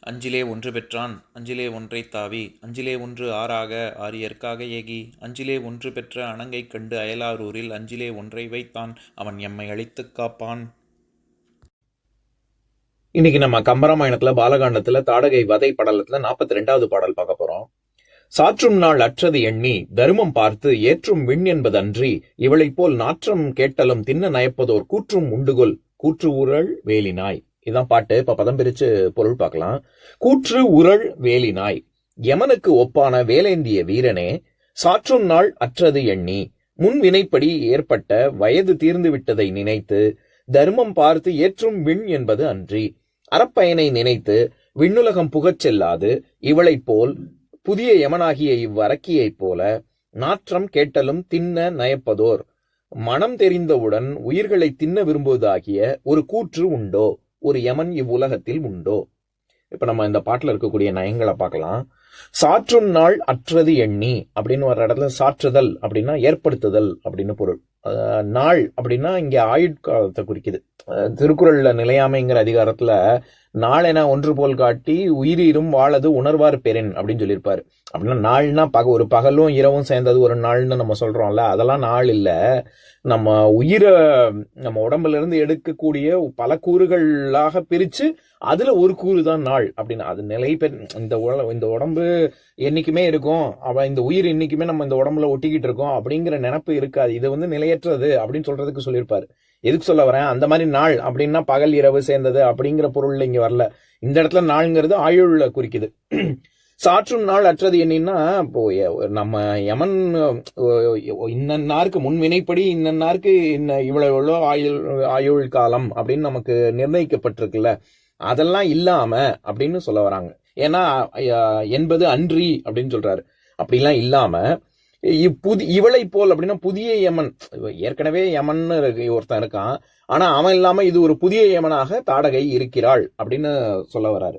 அஞ்சிலே ஒன்று பெற்றான் அஞ்சிலே ஒன்றை தாவி அஞ்சிலே ஒன்று ஆறாக ஆரியற்காக ஏகி அஞ்சிலே ஒன்று பெற்ற அணங்கை கண்டு அயலாரூரில் அஞ்சிலே ஒன்றை வைத்தான் அவன் எம்மை அழித்துக் காப்பான். இன்னைக்கு நம்ம கம்பராமாயணத்துல பாலகாண்டத்துல தாடகை வதை படலத்துல நாற்பத்தி ரெண்டாவது பாடல் பார்க்க போறோம். சாற்றும் நாள் அற்றது எண்ணி தருமம் பார்த்து ஏற்றும் விண் என்பதன்றி இவளைப் போல் நாற்றம் கேட்டலும் தின்ன நயப்பதோர் கூற்றும் உண்டுகொல் கூற்று ஊரல் வேலினாய். இதான் பாட்டு. இப்ப பதம் பிரிச்சு பொருள் பார்க்கலாம். கூற்று உரள் வேலினாய் யமனுக்கு ஒப்பான வேலேந்திய வீரனே சாற்றும் நாள் அற்றது எண்ணி. முன் வினைப்படி ஏற்பட்ட வயது தீர்ந்து விட்டதை நினைத்து தர்மம் பார்த்து ஏற்றும் விண் என்பது அன்றி. அறப்பயனை நினைத்து விண்ணுலகம் புகச் செல்லாது. இவளைப் போல் புதிய யமனாகிய இவ்வரக்கியைப் போல நாற்றம் கேட்டலும் தின்ன நயப்பதோர். மனம் தெரிந்தவுடன் உயிர்களை தின்ன விரும்புவதாகிய ஒரு கூற்று உண்டோ? ஒரு யமன் இவ்வுலகத்தில் உண்டோ? இப்ப நம்ம இந்த பாட்டுல இருக்கக்கூடிய நயங்களை பார்க்கலாம். சாற்றும் நாள் அற்றது எண்ணி அப்படின்னு ஒரு இடத்துல சாற்றுதல் அப்படின்னா ஏற்படுத்துதல் அப்படின்னு பொருள். அஹ் நாள் அப்படின்னா இங்க ஆயுட்காலத்தை குறிக்குது. அஹ் திருக்குறள்ல நிலையாமைங்கிற அதிகாரத்துல நாளென ஒன்று போல் காட்டி உயிரீரும் வாழது உணர்வார் பெறின் அப்படின்னு சொல்லியிருப்பாரு. அப்படின்னா நாள்னா பக ஒரு பகலும் இரவும் சேர்ந்தது ஒரு நாள்னு நம்ம சொல்றோம்ல அதெல்லாம் நாள் இல்லை. நம்ம உயிரை நம்ம உடம்புல இருந்து எடுக்கக்கூடிய பல கூறுகளாக பிரிச்சு அதுல ஒரு கூறு தான் நாள் அப்படின்னு. அது நிலை பெற் இந்த உல- இந்த உடம்பு என்னைக்குமே இருக்கும் அவ இந்த உயிர் என்னைக்குமே நம்ம இந்த உடம்புல ஒட்டிக்கிட்டு இருக்கோம் அப்படிங்கிற நினப்பு இருக்காது. இது வந்து நிலையற்றது அப்படின்னு சொல்றதுக்கு சொல்லியிருப்பாரு. எதுக்கு சொல்ல வரேன்? அந்த மாதிரி நாள் அப்படின்னா பகல் இரவு சேர்ந்தது அப்படிங்கிற பொருள் இங்க வரல. இந்த இடத்துல நாள்ங்கிறது ஆயுள்ல குறிக்குது. சாற்றும் நாள் அற்றது என்னன்னா இப்போ நம்ம யமன் இன்னன்னாருக்கு முன் வினைப்படி இன்னன்னாருக்கு இன்ன இவ்வளவு இவ்வளோ ஆயுள் ஆயுள் காலம் அப்படின்னு நமக்கு நிர்ணயிக்கப்பட்டிருக்குல்ல. அதெல்லாம் இல்லாம அப்படின்னு சொல்ல வராங்க. ஏன்னா எண்பது என்பது அன்றி அப்படின்னு சொல்றாரு. அப்படிலாம் இல்லாம இப்புதி இவளை போல் அப்படின்னா புதிய யமன். ஏற்கனவே யமன் ஒருத்தன் இருக்கான். ஆனா அவன் இல்லாம இது ஒரு புதிய யமனாக தாடகை இருக்கிறாள் அப்படின்னு சொல்ல வராரு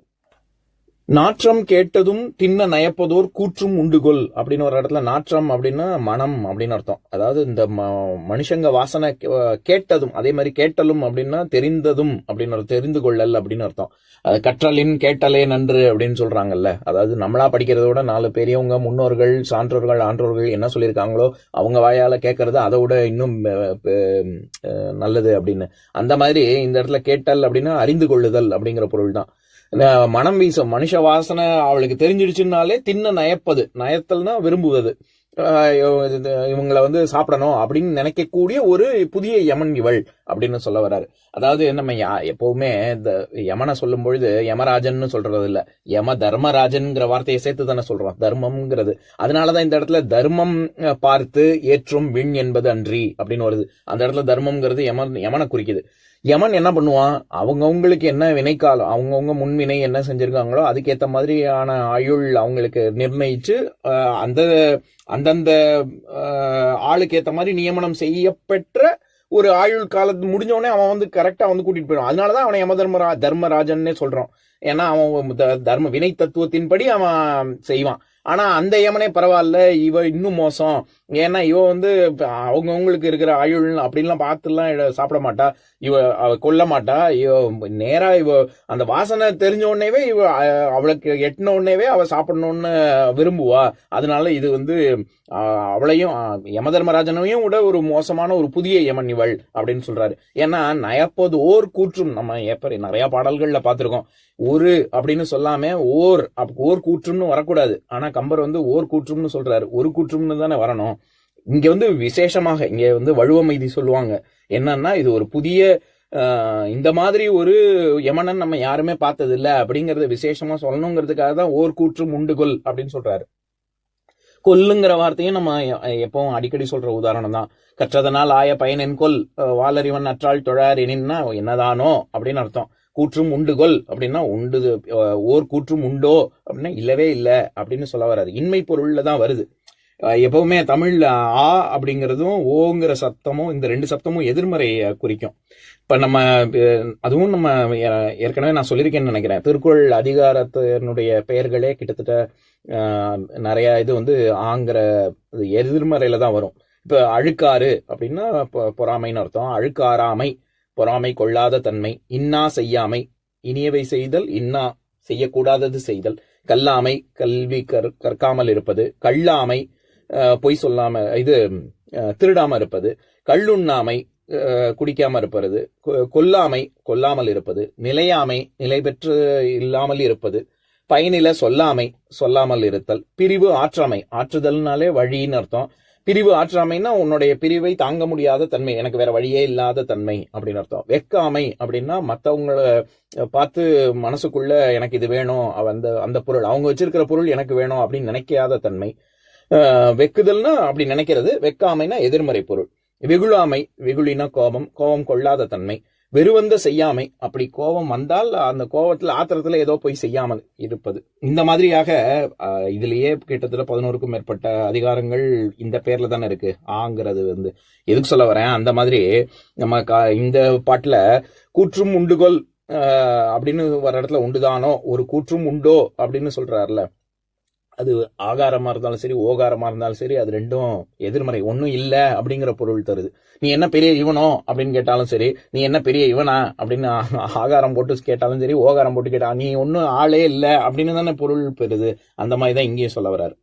நாற்றம் கேட்டதும் தின்ன நயப்பதோர் கூற்றும் உண்டுகொள் அப்படின்னு ஒரு இடத்துல நாற்றம் அப்படின்னா மனம் அப்படின்னு அர்த்தம். அதாவது இந்த ம- மனுஷங்க வாசனை கே- கேட்டதும் அதே மாதிரி கேட்டலும் அப்படின்னா தெரிந்ததும் அப்படின்னு தெரிந்து கொள்ளல் அப்படின்னு அர்த்தம். அது கற்றலின் கேட்டலே நன்று அப்படின்னு சொல்றாங்கல்ல. அதாவது நம்மளா படிக்கிறத விட நாலு பெரியவங்க முன்னோர்கள் சான்றோர்கள் ஆன்றோர்கள் என்ன சொல்லியிருக்காங்களோ அவங்க வாயால கேட்கறது அதை விட இன்னும் நல்லது அப்படின்னு. அந்த மாதிரி இந்த இடத்துல கேட்டல் அப்படின்னா அறிந்து கொள்ளுதல் அப்படிங்கிற பொருள் தான் மனம் வீசும் மனுஷ வாசனை அவளுக்கு தெரிஞ்சிடுச்சுனாலே தின்ன நயப்பது. நயத்தல்னா விரும்புவது. இவங்களை வந்து சாப்பிடணும் அப்படின்னு நினைக்கக்கூடிய ஒரு புதிய யமன் இவள். அப்படின்னு சொல்ல வர்றாரு. அதாவது நம்ம எப்பவுமே இந்த யமனை சொல்லும் பொழுது யமராஜன்னு சொல்றது இல்ல. யம தர்மராஜன்ங்கிற வார்த்தையை சேர்த்து தானே சொல்றோம். தர்மம்ங்கிறது. அதனாலதான் இந்த இடத்துல தர்மம் பார்த்து ஏற்றும் விண் என்பது அன்றி அப்படின்னு வருது. அந்த இடத்துல தர்மம்ங்கிறது யமன் யமனை குறிக்குது. யமன் என்ன பண்ணுவான்? அவங்கவுங்களுக்கு என்ன வினைக்காலம் அவங்கவுங்க முன்வினை என்ன செஞ்சிருக்காங்களோ அதுக்கேத்த மாதிரியான ஆயுள் அவங்களுக்கு நிர்ணயிச்சு அந்த அந்தந்த ஆளுக்கு ஏத்த மாதிரி நியமனம் செய்யப்பெற்ற ஒரு ஆயுள் காலத்து முடிஞ்சவனே அவன் வந்து கரெக்டாக வந்து கூட்டிட்டு போயிடும் அதனாலதான் அவனை யம தர்மரா தர்மராஜன்னே சொல்றோம். ஏன்னா அவன் த- தர்ம வினை தத்துவத்தின்படி அவன் செய்வான். ஆனால் அந்த யமனே பரவாயில்ல இவ இன்னும் மோசம். ஏன்னா இவ வந்து அவங்கவுங்களுக்கு இருக்கிற ஆயுள் அப்படின்லாம் பார்த்துலாம் சாப்பிட மாட்டா. இவ அவ கொல்ல மாட்டா. இவ நேரா இவ அந்த வாசனை தெரிஞ்ச உடனேவே இவ அவளுக்கு எட்டின உடனேவே அவ சாப்பிடணும்னு விரும்புவா. அதனால இது வந்து அவளையும் யமதர்மராஜனையும் யம தர்மராஜனையும் விட ஒரு மோசமான ஒரு புதிய யமன் இவள் அப்படின்னு சொல்றாரு. ஏன்னா நயப்பது ஓர் கூற்றும் நம்ம எப்ப நிறைய பாடல்கள்ல பார்த்துருக்கோம். ஒரு அப்படின்னு சொல்லாம ஓர் அப்- ஓர் கூற்றும்னு வரக்கூடாது. ஆனா கம்பர் வந்து ஓர் கூற்றும்னு சொல்றாரு. ஒரு கூற்றும்னு தானே வரணும். இங்க வந்து விசேஷமாக இங்க வந்து வழுவமைதி சொல்லுவாங்க. என்னன்னா இது ஒரு புதிய இந்த மாதிரி ஒரு யமனன் நம்ம யாருமே பார்த்தது இல்ல அப்படிங்கறத விசேஷமா சொல்லணுங்கிறதுக்காக தான் ஓர் கூற்றும் உண்டுகொல் அப்படின்னு சொல்றாரு. கொல்லுங்கிற வார்த்தையும் நம்ம எப்பவும் அடிக்கடி சொல்ற உதாரணம் தான். கற்றதனால் ஆய பயனென் கொல் வாலறிவன் அற்றால் தொழார் எனின்னா என்னதானோ அப்படின்னு அர்த்தம். கூற்றும் உண்டுகொல் அப்படின்னா உண்டு ஓர் கூற்றும் உண்டோ அப்படின்னா இல்லவே இல்லை அப்படின்னு சொல்ல வராது. இன்மை பொருள்ல தான் வருது. எப்பவுமே தமிழ்ல ஆ அப்படிங்கிறதும் ஓங்கிற சத்தமும் இந்த ரெண்டு சத்தமும் எதிர்மறை குறிக்கும். இப்ப நம்ம அதுவும் நம்ம ஏ- ஏற்கனவே நான் சொல்லியிருக்கேன்னு நினைக்கிறேன். திருக்குறள் அதிகாரத்தினுடைய பெயர்களே கிட்டத்தட்ட நிறைய இது வந்து ஆங்கிற இது எதிர்மறையில தான் வரும். இப்ப அழுக்காறு அப்படின்னா பொறாமைன்னு அர்த்தம். அழுக்காராமை பொறாமை கொள்ளாத தன்மை இன்னா செய்யாமை. இனியவை செய்தல் இன்னா செய்யக்கூடாதது செய்தல். கல்லாமை கல்வி கற் கற்காமல் இருப்பது. கள்ளாமை பொய் சொல்லாம இது திருடாம இருப்பது. கள்ளுண்ணாமை குடிக்காம இருப்பது. கொ- கொல்லாமை கொல்லாமல் இருப்பது. நிலையாமை நிலை பெற்று இல்லாமல் இருப்பது. பயனில சொல்லாமை சொல்லாமல் இருத்தல். பிரிவு ஆற்றாமை ஆற்றுதல்னாலே வழின்னு அர்த்தம். பிரிவு ஆற்றாமைன்னா உன்னுடைய பிரிவை தாங்க முடியாத தன்மை எனக்கு வேற வழியே இல்லாத தன்மை அப்படின்னு அர்த்தம். வெக்காமை அப்படின்னா மற்றவங்களை பார்த்து மனசுக்குள்ள எனக்கு இது வேணும் அந்த அந்த பொருள் அவங்க வச்சிருக்கிற பொருள் எனக்கு வேணும் அப்படின்னு நினைக்காத தன்மை. வெக்குதல்னா அப்படி நினைக்கிறது வெக்காமைனா எதிர்மறை பொருள். வெகுளாமை வெகுளினா கோபம் கோபம் கொள்ளாத தன்மை. வெறுவந்த செய்யாமை. அப்படி கோபம் வந்தால் அந்த கோபத்தில் ஆத்திரத்தில் ஏதோ போய் செய்யாமல் இருப்பது. இந்த மாதிரியாக இதுலேயே கிட்டத்தட்ட பதினோருக்கும் மேற்பட்ட அதிகாரங்கள் இந்த பேர்ல தானே இருக்கு. ஆங்கிறது வந்து. எதுக்கு சொல்ல வரேன்? அந்த மாதிரி நம்ம கா- இந்த பாட்டில் கூற்றும் உண்டுகோல் அப்படின்னு வர இடத்துல உண்டுதானோ ஒரு கூற்றும் உண்டோ அப்படின்னு சொல்றாருல. அது ஆகாரமாக இருந்தாலும் சரி ஓகாரமாக இருந்தாலும் சரி அது ரெண்டும் எதிர்மறை. ஒன்றும் இல்லை அப்படிங்கிற பொருள் தருது. நீ என்ன பெரிய இவனோ அப்படின்னு கேட்டாலும் சரி நீ என்ன பெரிய இவனா அப்படின்னு ஆகாரம் போட்டு கேட்டாலும் சரி ஓகாரம் போட்டு கேட்டா நீ ஒன்றும் ஆளே இல்லை அப்படின்னு தானே பொருள் பெறுது. அந்த மாதிரி தான் இங்கேயும் சொல்ல வர்றாரு.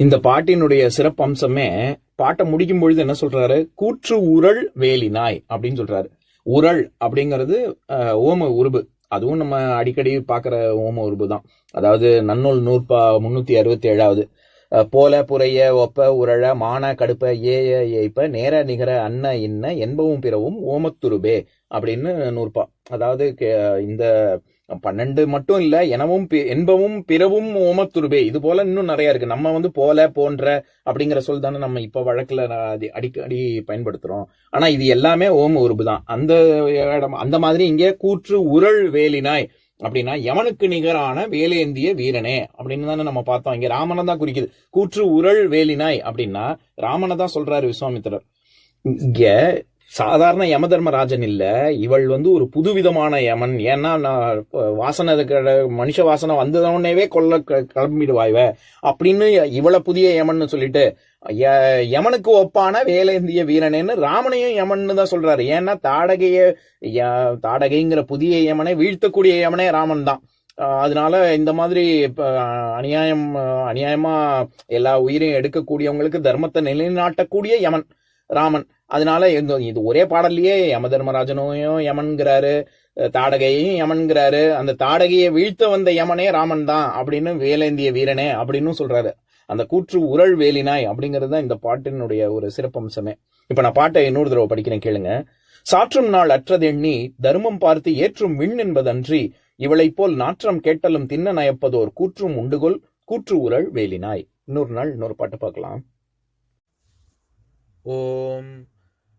இந்த பாட்டினுடைய சிறப்பம்சமே பாட்டை முடிக்கும் பொழுது என்ன சொல்றாரு? கூற்று உரள் வேலினாய் அப்படின்னு சொல்றாரு. உரள் அப்படிங்கிறது ஓம உருபு. அதுவும் நம்ம அடிக்கடி பார்க்குற ஓம உருபு தான். அதாவது நன்னூல் நூற்பா முந்நூற்றி அறுபத்தி ஏழாவது போல புறைய ஒப்ப உரழ மான கடுப்ப ஏய ஏய்ப்ப நேர நிகர அன்ன இன்ன என்பவும் பிறவும் ஓமத்துருபே அப்படின்னு நூற்பா. அதாவது இந்த பன்னெண்டு மட்டும் இல்ல எனவும் பி- என்பவும் பிறவும் ஓமத்துருபே இது போல இன்னும் நிறைய இருக்கு. நம்ம வந்து போல போன்ற அப்படிங்கிற சொல் தானே நம்ம இப்ப வழக்குல அடிக்கடி பயன்படுத்துறோம். ஆனா இது எல்லாமே ஓம உருபு தான். அந்த இடம் அந்த மாதிரி இங்கே கூற்று உரள் வேலினாய் அப்படின்னா எவனுக்கு நிகரான வேலேந்திய வீரனே அப்படின்னு தானே நம்ம பார்த்தோம். இங்க ராமனை தான் குறிக்குது. கூற்று உரள் வேலினாய் அப்படின்னா ராமனை தான் சொல்றாரு விஸ்வாமித்திரர். இங்க சாதாரண யம தர்மராஜன் இவள் வந்து ஒரு புதுவிதமான யமன். ஏன்னா நான் வாசனை மனுஷ வாசனை வந்ததோடனேவே கொல்ல க- கிளம்பிடுவாய்வ அப்படின்னு இவள புதிய யமன்னு சொல்லிட்டு ய- யமனுக்கு ஒப்பான வேலேந்திய வீரனேன்னு ராமனையும் யமன்னு தான் சொல்றாரு. ஏன்னா தாடகைய ய- தாடகைங்கிற புதிய யமனை வீழ்த்தக்கூடிய யமனே ராமன் தான். அதனால இந்த மாதிரி அநியாயம் அநியாயமா எல்லா உயிரையும் எடுக்கக்கூடியவங்களுக்கு தர்மத்தை நிலைநாட்டக்கூடிய யமன் ராமன். அதனால இந்த இது ஒரே பாடல்லையே யம தர்மராஜனையும் யமன்கிறாரு தாடகையையும் யமன்கிறாரு. அந்த தாடகையை வீழ்த்த வந்த யமனே ராமன் தான் அப்படின்னு வேலேந்திய வீரனே அப்படின்னு சொல்றாரு. அந்த கூற்று உரள் வேலினாய் அப்படிங்கிறது தான் இந்த பாட்டினுடைய ஒரு சிறப்பம்சமே. இப்ப நான் பாட்டை இன்னொரு தடவை படிக்கிறேன் கேளுங்க. சாற்றும் நாள் அற்றதெண்ணி தர்மம் பார்த்து ஏற்றும் விண் என்பதன்றி இவளைப் போல் நாற்றம் கேட்டலும் தின்ன நயப்பதோர் கூற்றும் உண்டுகொள் கூற்று உரள் வேலினாய். இன்னொரு நாள் இன்னொரு பாட்டு பார்க்கலாம். ஓம்